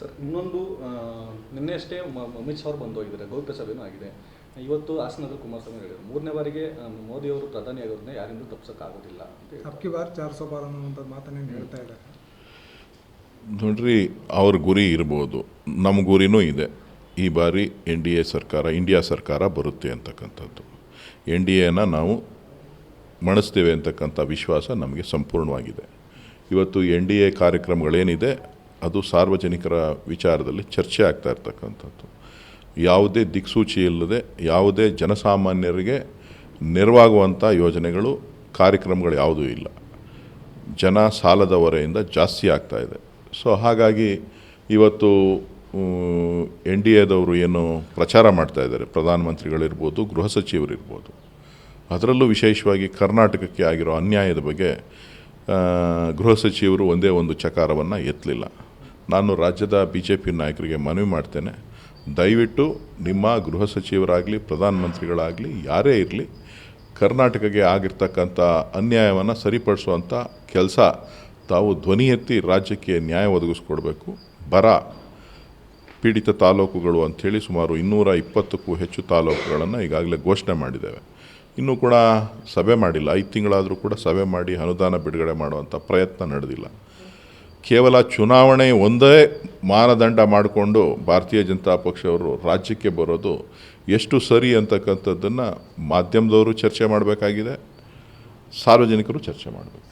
Sir ಇನ್ನೊಂದು ನಿನ್ನೆಯಷ್ಟೇ ನಿನ್ನೆ ಅಷ್ಟೇ ಮ- ಅಮಿತ್ ಶಾ ಅವರು ಬಂದು ಹೋಗಿದ್ದಾರೆ ಗೌಪ್ಯ ಸಭೆನೂ ಆಗಿದೆ. ಇವತ್ತು ಹಾಸನದ ಕುಮಾರಸ್ವಾಮಿ ಹೇಳಿದರು. ಮೂರನೇ ಬಾರಿಗೆ ಮೋದಿಯವರು ಪ್ರಧಾನಿ ಆಗೋದನ್ನ ಯಾರಿಂದ ತಪ್ಪಿಸೋಕ್ಕಾಗೋದಿಲ್ಲ. ಅಬ್ಕಿ ಬಾರ್ ಚಾರ್ ಸೋ ಬಾರ್ ಅನ್ನುವಂಥ ಮಾತನ್ನೇನು ಹೇಳ್ತಾ ಇದ್ದಾರೆ? ನೋಡ್ರಿ ಅವ್ರ ಗುರಿ ಇರ್ಬೋದು. ನಮ್ಮ ಗುರಿನೂ ಇದೆ. ಈ ಬಾರಿ ಎನ್ ಡಿ ಎ ಸರ್ಕಾರ ಇಂಡಿಯಾ ಸರ್ಕಾರ ಬರುತ್ತೆ ಅಂತಕ್ಕಂಥದ್ದು. ಎನ್ ಡಿ ಎನ ನಾವು ಮಣಿಸ್ತೇವೆ ಅಂತಕ್ಕಂಥ ವಿಶ್ವಾಸ ನಮಗೆ ಸಂಪೂರ್ಣವಾಗಿದೆ. ಇವತ್ತು ಎನ್ ಡಿ ಎ ಕಾರ್ಯಕ್ರಮಗಳೇನಿದೆ ಅದು ಸಾರ್ವಜನಿಕರ ವಿಚಾರದಲ್ಲಿ ಚರ್ಚೆ ಆಗ್ತಾ ಇರ್ತಕ್ಕಂಥದ್ದು. ಯಾವುದೇ ದಿಕ್ಸೂಚಿ ಇಲ್ಲದೆ, ಯಾವುದೇ ಜನಸಾಮಾನ್ಯರಿಗೆ ನೆರವಾಗುವಂಥ ಯೋಜನೆಗಳು, ಕಾರ್ಯಕ್ರಮಗಳು ಯಾವುದೂ ಇಲ್ಲ. ಜನ ಸಾಲದ ಹೊರೆಯಿಂದ ಜಾಸ್ತಿ ಆಗ್ತಾ ಇದೆ. ಸೊ, ಹಾಗಾಗಿ ಇವತ್ತು ಎನ್ ಡಿ ಎದವರು ಏನು ಪ್ರಚಾರ ಮಾಡ್ತಾ ಇದ್ದಾರೆ, ಪ್ರಧಾನಮಂತ್ರಿಗಳಿರ್ಬೋದು, ಗೃಹ ಸಚಿವರಿರ್ಬೋದು. ಅದರಲ್ಲೂ ವಿಶೇಷವಾಗಿ ಕರ್ನಾಟಕಕ್ಕೆ ಆಗಿರೋ ಅನ್ಯಾಯದ ಬಗ್ಗೆ ಗೃಹ ಸಚಿವರು ಒಂದೇ ಒಂದು ಚಕಾರವನ್ನು ಎತ್ತಲಿಲ್ಲ. ನಾನು ರಾಜ್ಯದ ಬಿ ಜೆ ಪಿ ನಾಯಕರಿಗೆ ಮನವಿ ಮಾಡ್ತೇನೆ. ದಯವಿಟ್ಟು ನಿಮ್ಮ ಗೃಹ ಸಚಿವರಾಗಲಿ, ಪ್ರಧಾನಮಂತ್ರಿಗಳಾಗಲಿ, ಯಾರೇ ಇರಲಿ, ಕರ್ನಾಟಕಕ್ಕೆ ಆಗಿರ್ತಕ್ಕಂಥ ಅನ್ಯಾಯವನ್ನು ಸರಿಪಡಿಸುವಂಥ ಕೆಲಸ ತಾವು ಧ್ವನಿ ಎತ್ತಿ ರಾಜ್ಯಕ್ಕೆ ನ್ಯಾಯ ಒದಗಿಸ್ಕೊಡ್ಬೇಕು. ಬರ, ಪೀಡಿತ ತಾಲೂಕುಗಳು ಅಂಥೇಳಿ ಸುಮಾರು ಇನ್ನೂರ ಇಪ್ಪತ್ತಕ್ಕೂ ಹೆಚ್ಚು ತಾಲೂಕುಗಳನ್ನು ಈಗಾಗಲೇ ಘೋಷಣೆ ಮಾಡಿದ್ದೇವೆ. ಇನ್ನೂ ಕೂಡ ಸಭೆ ಮಾಡಿಲ್ಲ. ಐದು ತಿಂಗಳಾದರೂ ಕೂಡ ಸಭೆ ಮಾಡಿ ಅನುದಾನ ಬಿಡುಗಡೆ ಮಾಡುವಂಥ ಪ್ರಯತ್ನ ನಡೆದಿಲ್ಲ. ಕೇವಲ ಚುನಾವಣೆ ಒಂದೇ ಮಾನದಂಡ ಮಾಡಿಕೊಂಡು ಭಾರತೀಯ ಜನತಾ ಪಕ್ಷವರು ರಾಜ್ಯಕ್ಕೆ ಬರೋದು ಎಷ್ಟು ಸರಿ ಅಂತಕ್ಕಂಥದ್ದನ್ನು ಮಾಧ್ಯಮದವರು ಚರ್ಚೆ ಮಾಡಬೇಕಾಗಿದೆ, ಸಾರ್ವಜನಿಕರು ಚರ್ಚೆ ಮಾಡಬೇಕು.